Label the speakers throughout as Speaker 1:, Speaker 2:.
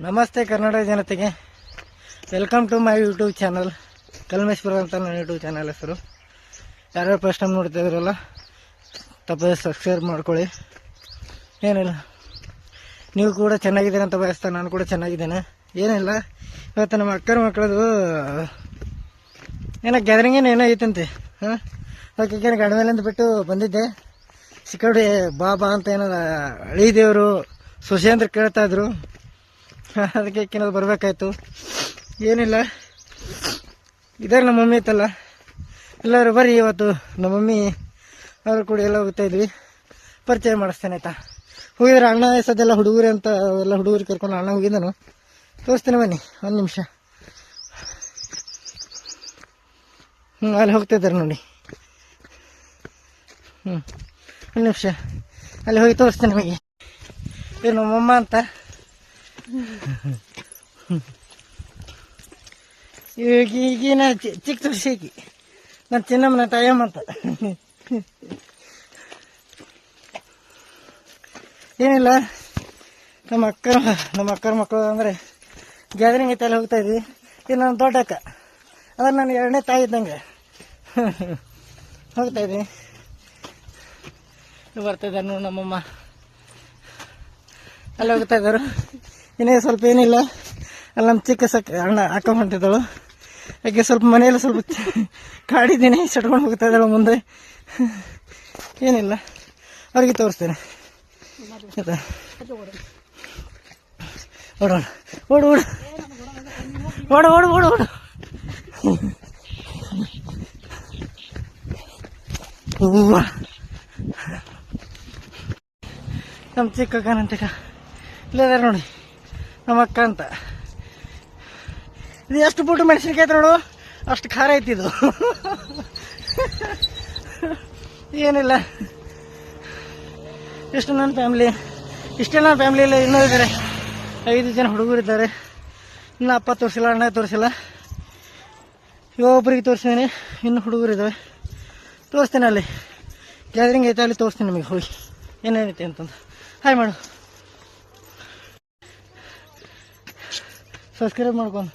Speaker 1: ನಮಸ್ತೆ ಕರ್ನಾಟಕ ಜನತೆಗೆ. Welcome to my YouTube channel Kalmeshwar ಅಂತ ನನ್ನ ಯೂಟ್ಯೂಬ್ ಚಾನಲ್ ಹೆಸರು. ಯಾರ್ಯಾರು ಫಸ್ಟ್ ಟೈಮ್ ನೋಡ್ತಾ ಇದ್ರಲ್ಲ ತಪ್ಪದೆ ಸಬ್ಸ್ಕ್ರೈಬ್ ಮಾಡ್ಕೊಳ್ಳಿ. ಏನಿಲ್ಲ. ನೀವು ಕೂಡ ಚೆನ್ನಾಗಿದ್ದೀರ ಅಂತ ಬಯಸ್ತಾ ನಾನು ಕೂಡ ಚೆನ್ನಾಗಿದ್ದೇನೆ. ಏನಿಲ್ಲ. ಇವತ್ತು ನಮ್ಮ ಅಕ್ಕರ ಮಕ್ಕಳದು, ಏನೋ ಗ್ಯಾದರಿಂಗ್ ಏನು ಏನೋ ಐತಂತೆ. ಹಾಂ? ಅದಕ್ಕೆ ಗಾಡಿ ಮೇಲಿಂದ ಬಿಟ್ಟು ಬಂದಿದ್ದೆ. ಸಿಕ್ಕಡಿ ಬಾಬಾ ಅಂತ ಏನೋ ಹಳಿ ದೇವರು ಸುಶೇಂದ್ರ ಕೇಳ್ತಾ ಇದ್ರು. ಅದಕ್ಕೆ ಏನಾದ್ರು ಬರಬೇಕಾಯ್ತು? ಏನಿಲ್ಲ. ಇದಾರೆ ನಮ್ಮ ಮಮ್ಮಿ ಐತಲ್ಲ ಎಲ್ಲರೂ ಬರ್ರಿ ಇವತ್ತು. ನಮ್ಮ ಮಮ್ಮಿ, ಅವರು ಕೂಡ ಎಲ್ಲ ಹೋಗ್ತಾ ಇದ್ವಿ. ಪರಿಚಯ ಮಾಡಿಸ್ತೇನೆ ಆಯ್ತಾ. ಹೋಗಿದ್ರೆ ಅಣ್ಣ ಸದ್ದೆಲ್ಲ ಹುಡುಗರು ಅಂತ ಎಲ್ಲ ಹುಡುಗರು ಕರ್ಕೊಂಡು ಅಣ್ಣ ಹೋಗಿದ್ದನು. ತೋರಿಸ್ತೇನೆ ಬನ್ನಿ, ಒಂದು ನಿಮಿಷ. ಹ್ಞೂ ಅಲ್ಲಿ ಹೋಗ್ತಾ ಇದ್ದಾರೆ ನೋಡಿ. ಹ್ಞೂ ಒಂದು ನಿಮಿಷ. ಅಲ್ಲಿ ಹೋಗಿ ತೋರಿಸ್ತೇನೆ ನಿಮಗೆ. ಏನು ನಮ್ಮಮ್ಮ ಅಂತ. ಈಗ ಈಗಿನ ಚಿಕ್ಕ ತುಳಸಿಕಿ ನನ್ನ ಚಿನ್ನಮ್ಮನ ಟೈಮ್ ಅಂತ. ಏನಿಲ್ಲ, ನಮ್ಮ ಅಕ್ಕ ನಮ್ಮ ಅಕ್ಕರ ಮಕ್ಕಳು ಅಂದರೆ ಗ್ಯಾದರಿಂಗ್ ಐತೆ ಅಲ್ಲಿ ಹೋಗ್ತಾ ಇದ್ವಿ. ಇದು ನನ್ನ ದೊಡ್ಡ ಅಕ್ಕ. ಅಂದ್ರೆ ನನ್ನ ಎರಡನೇ ತಾಯಿ ಇದ್ದಂಗೆ. ಹೋಗ್ತಾ ಇದ್ವಿ. ಬರ್ತಾ ನೋಡಿ ನಮ್ಮಮ್ಮ. ಅಲ್ಲಿ ಹೋಗ್ತಾ ಇದ್ದಾರೆ. ಇನ್ನೇ ಸ್ವಲ್ಪ ಏನಿಲ್ಲ. ಅಲ್ಲಿ ನಮ್ಮ ಚಿಕ್ಕ ಸಕ್ ಅಣ್ಣ ಅಕ್ಕ ಹೊಂಟಿದ್ದಳು ಯಾಕೆ ಸ್ವಲ್ಪ ಮನೆಯಲ್ಲಿ ಸ್ವಲ್ಪ ಕಾಡಿದ್ದೀನಿ ಸಟ್ಕೊಂಡು ಹೋಗ್ತಾ ಇದ್ದಾಳೆ ಮುಂದೆ. ಏನಿಲ್ಲ. ಅವ್ರಿಗೆ ತೋರಿಸ್ತೇನೆ. ಆಯ್ತಾ? ಓಡೋಣ. ಓಡು ಓಡು. ಓಡು ಓಡು ಓಡು ಓಡು. ನಮ್ಮ ಚಿಕ್ಕ ಅಕ್ಕನಂತಕ ಇಲ್ಲಿದ್ದಾರೆ ನೋಡಿ. ನಮ್ಮ ಅಕ್ಕ ಅಂತ ಇದು ಎಷ್ಟು ಪುಟ್ಟು ಮೆಣಸಿನ್ಕಾಯಿ ಐತೆ ನೋಡು? ಅಷ್ಟು ಖಾರ ಐತಿ ಇದು. ಏನಿಲ್ಲ. ಇಷ್ಟು ನನ್ನ ಫ್ಯಾಮಿಲಿ. ಇಷ್ಟೇ ನನ್ನ ಫ್ಯಾಮ್ಲಿಯಲ್ಲಿ ಇನ್ನೂ ಇದ್ದಾರೆ ಐದು ಜನ ಹುಡುಗರಿದ್ದಾರೆ ಇನ್ನು ಅಪ್ಪ ತೋರಿಸಿಲ್ಲ, ಅಣ್ಣ ತೋರಿಸಿಲ್ಲ. ಒಬ್ಬರಿಗೆ ತೋರಿಸಿದ್ದೀನಿ ಇನ್ನು ಹುಡುಗರಿದ್ದಾವೆ ತೋರಿಸ್ತೀನಿ ಅಲ್ಲಿ. ಗ್ಯಾದರಿಂಗ್ ಐತೆ ಅಲ್ಲಿ ತೋರಿಸ್ತೀನಿ ನಿಮಗೆ ಹೋಗಿ. ಏನೇನೈತೆ ಅಂತಂದು. ಹಾಯ್ ಮಾಡು ಸಬ್ಸ್ಕ್ರೈಬ್ ಮಾಡ್ಕೊನು.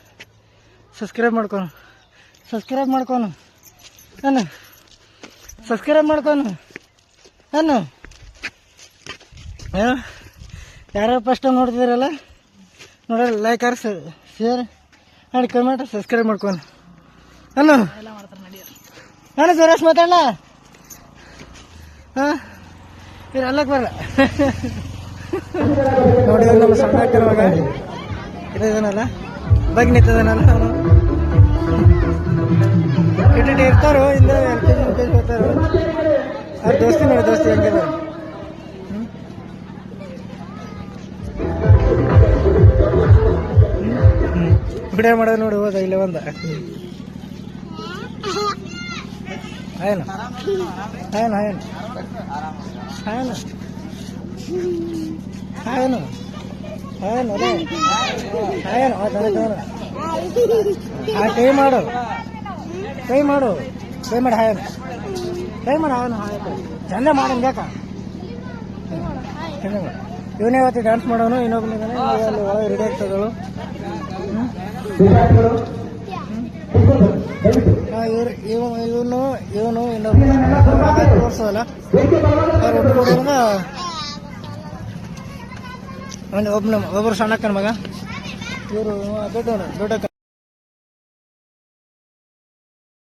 Speaker 1: ಸಬ್ಸ್ಕ್ರೈಬ್ ಮಾಡ್ಕೊನು. ಸಬ್ಸ್ಕ್ರೈಬ್ ಮಾಡ್ಕೊನು. ಅಣ್ಣ. ಸಬ್ಸ್ಕ್ರೈಬ್ ಮಾಡ್ಕೊನು. ಹಾಂ? ಯಾರ್ಯಾರು ಫಸ್ಟ್ ನೋಡ್ತಿದ್ದೀರಲ್ಲ ನೋಡಿ like or share and comment subscribe ಮಾಡ್ಕೊನು. ಅನ್ನು ನಾನು ಸುರೇಶ್ ಮಾತಾಡಲ್ಲ ಹಾಂ? ಇರಲ್ಲಕ್ಕೆ ಬರಲ್ಲ ನೋಡಿ ನಮ್ಮ ಸಣ್ಣ ಮಗ ಇದಾನಲ್ಲ ಬಗ್ಗೆ ನಿಂತದನಲ್ಲ ಅವನು? ಇಟ್ಟಿಟ್ಟು ಇರ್ತಾರೋ ಇಲ್ಲ L K G U K G ಹೋಗ್ತಾರೋ ಅವ್ರ ದೋಸ್ತಿ ನೋಡಿ, ದೋಸ್ತಿ ಹೆಂಗಿದ ಬಿಡ ಮಾಡೋದು ನೋಡಿ, ಹೋದ, ಇಲ್ಲಿ ಒಂದ ಏನು ಏನು ಏನು ಏನು ಆಯನು ಆ ಕೈ ಮಾಡು. ಕೈ ಮಾಡು. ಕೈ ಮಾಡಿ ಹಾಯನು ಕೈ ಮಾಡಿ ಹಾಯನು ಹಾಯನು ಚಂದ ಮಾಡಂಗ ಯಾಕ? ಚಂದ ಇವನೇ ಇವತ್ತು ಡ್ಯಾನ್ಸ್ ಮಾಡೋನು ಇನ್ನೊಬ್ಬನಿದ್ದಾನೆ ಅಲ್ಲಿ ಒಳಗೆ ರೆಡಿ ಆಗ್ತದಳು. ಇವ್ರು ಇವ ಇವನು ಇವನು ಇನ್ನೊಬ್ಬ ತೋರಿಸೋಲ್ಲ ಅವ್ರು ಒಂದು ಒಬ್ಬನ ಒಬ್ಬರು ಸಣ್ಣಕ್ಕನ ಮಗ. ಇವರು ದೊಡ್ಡವನು ದೊಡ್ಡಕ್ಕ.